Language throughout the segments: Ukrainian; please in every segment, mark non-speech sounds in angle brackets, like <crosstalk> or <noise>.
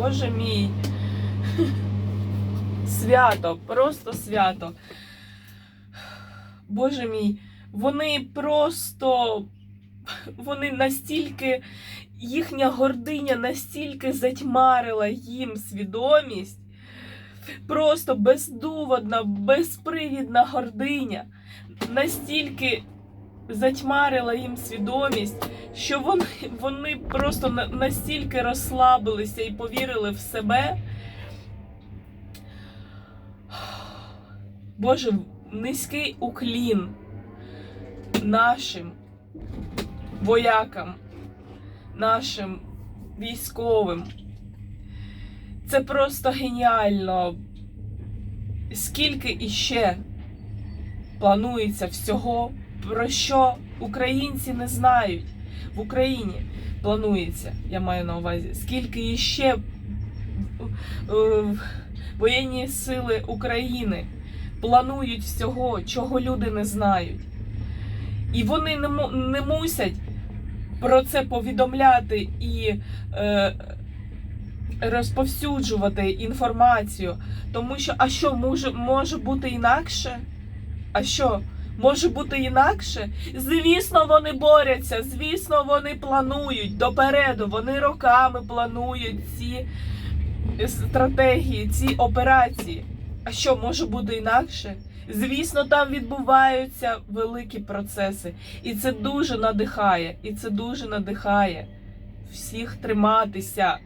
Боже мій. Свято, просто свято. Боже мій, вони просто. Вони настільки, їхня гординя настільки затьмарила їм свідомість. Просто бездуводна, безпривідна гординя настільки затьмарила їм свідомість, що вони, вони просто настільки розслабилися і повірили в себе. Боже, низький уклін нашим воякам, нашим військовим. Це просто геніально. Скільки іще планується всього, про що українці не знають. В Україні планується, я маю на увазі, скільки іще е, воєнні сили України планують всього, чого люди не знають. І вони не, мусять про це повідомляти і е, розповсюджувати інформацію. Тому що, а що може, може бути інакше? А що? Може бути інакше? Звісно, вони борються, звісно, вони планують допереду, вони роками планують ці стратегії, ці операції. А що може бути інакше? Звісно, там відбуваються великі процеси. І це дуже надихає, і це дуже надихає всіх триматися.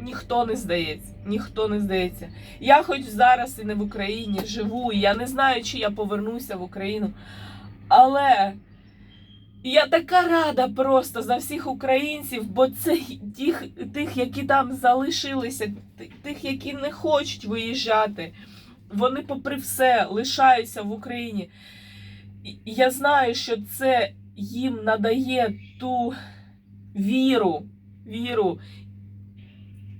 Ніхто не здається, ніхто не здається. Я хоч зараз і не в Україні живу, і я не знаю, чи я повернуся в Україну. Але я така рада просто за всіх українців, бо це тих, тих які там залишилися, тих, які не хочуть виїжджати. Вони, попри все, лишаються в Україні. Я знаю, що це їм надає ту віру, віру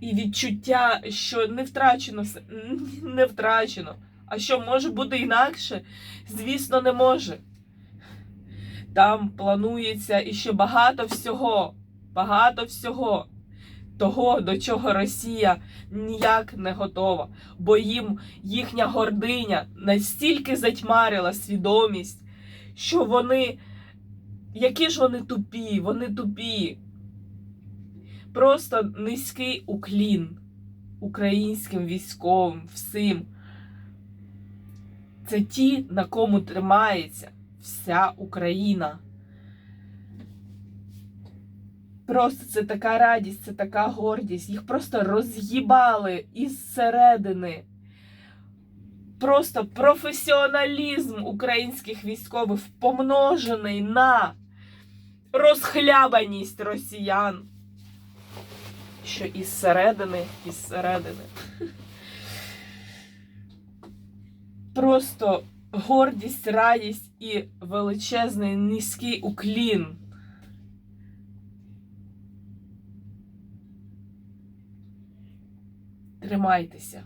і відчуття, що не втрачено все, <laughs> не втрачено. А що може бути інакше? Звісно, не може. Там планується іще багато всього, багато всього того, до чого Росія ніяк не готова, бо їм їхня гординя настільки затьмарила свідомість, що вони, які ж вони тупі, вони тупі. Просто низький уклін українським військовим, всім. Це ті, на кому тримається вся Україна. Просто це така радість, це така гордість. Їх просто роз'їбали із середини. Просто професіоналізм українських військових помножений на розхлябаність росіян. Що із середини, із середини. Просто гордість, радість і величезний низький уклін. Тримайтеся.